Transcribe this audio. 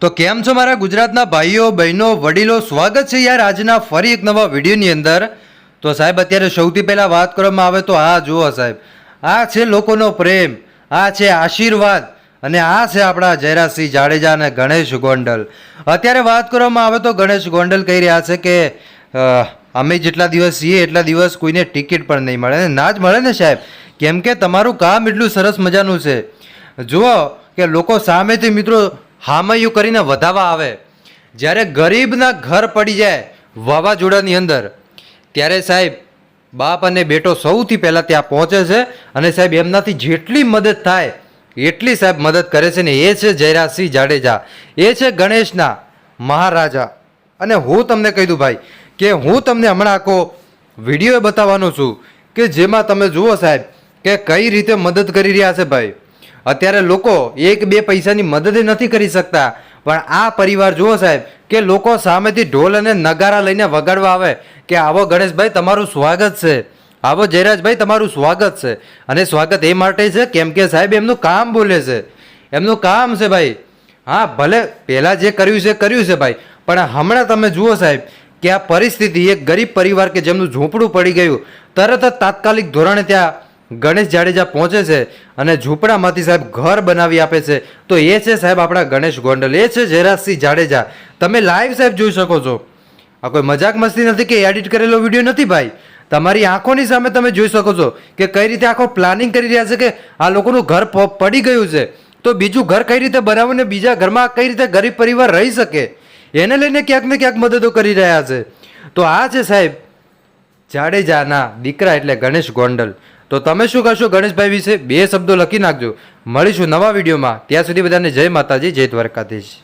તો કેમ છો મારા ગુજરાતના ભાઈઓ, બહેનો, વડીલો? સ્વાગત છે યાર આજના ફરી એક નવા વિડીયોની અંદર. તો સાહેબ, અત્યારે સૌથી પહેલાં વાત કરવામાં આવે તો આ જુઓ સાહેબ. આ છે લોકોનો પ્રેમ, આ છે આશીર્વાદ, અને આ છે આપણા જયરાજસિંહ જાડેજા અને ગણેશ ગોંડલ. અત્યારે વાત કરવામાં આવે તો ગણેશ ગોંડલ કહી રહ્યા છે કે અમે જેટલા દિવસ છીએ, એટલા દિવસ કોઈને ટિકિટ પણ નહીં મળે. ના જ મળે ને સાહેબ. કેમ કે તમારું કામ એટલું સરસ મજાનું છે. જુઓ કે લોકો સામેથી મિત્રો હામૈયું કરીને વધાવા આવે. જ્યારે ગરીબના ઘર પડી જાય વાવાઝોડાની અંદર, ત્યારે સાહેબ બાપ અને બેટો સૌથી પહેલાં ત્યાં પહોંચે છે અને સાહેબ એમનાથી જેટલી મદદ થાય, એટલી સાહેબ મદદ કરે છે ને એ છે જયરાજસિંહ જાડેજા, એ છે ગણેશના મહારાજા. અને હું તમને કહી દઉં ભાઈ કે હું તમને હમણાં આખો વીડિયો બતાવવાનો છું કે જેમાં તમે જુઓ સાહેબ કે કઈ રીતે મદદ કરી રહ્યા છે ભાઈ? અત્યારે લોકો એક બે પૈસાની મદદ નથી કરી શકતા. પણ આ પરિવાર જુઓ સાહેબ, કે લોકો સામેથી ઢોલ અને નગારા લઈને વગાડવા આવે કે આવો ગણેશભાઈ, તમારું સ્વાગત છે. આવો જયરાજભાઈ, તમારું સ્વાગત છે. અને સ્વાગત એ માટે છે કેમ કે સાહેબ એમનું કામ બોલે છે. એમનું કામ છે ભાઈ. હા, ભલે પહેલાં જે કર્યું છે કર્યું છે ભાઈ. પણ હમણાં તમે જુઓ સાહેબ, કે આ પરિસ્થિતિ એક ગરીબ પરિવાર કે જેમનું ઝૂંપડું પડી ગયું, તરત જ તાત્કાલિક ધોરણે ત્યાં ગણેશ જાડેજા પહોંચે છે અને ઝૂંપડામાંથી સાહેબ ઘર બનાવી આપે છે. તો એ છે સાહેબ આપણા ગણેશ ગોંડલ, એ છે જયરાજસિંહ જાડેજા. તમે લાઈવ સાહેબ જોઈ શકો છો. આ કોઈ મજાક મસ્તી નથી કે એડિટ કરેલો વીડિયો નથી ભાઈ? તમારી આંખોની સામે તમે જોઈ શકો છો કે કઈ રીતે આખો પ્લાનિંગ કરી રહ્યા છે કે આ લોકોનું ઘર પડી ગયું છે. તો બીજું ઘર કઈ રીતે બનાવું ને બીજા ઘરમાં કઈ રીતે ગરીબ પરિવાર રહી શકે? એને લઈને ક્યાંક ને ક્યાંક મદદો કરી રહ્યા છે. તો આ છે સાહેબ જાડેજાના દીકરા એટલે ગણેશ ગોંડલ. તો તમે શું કહેશો ગણેશભાઈ વિશે? બે શબ્દો લખી નાખજો. મળીશું નવા વિડીયોમાં. ત્યાં સુધી બધાને જય માતાજી, જય દ્વારકાધીશ.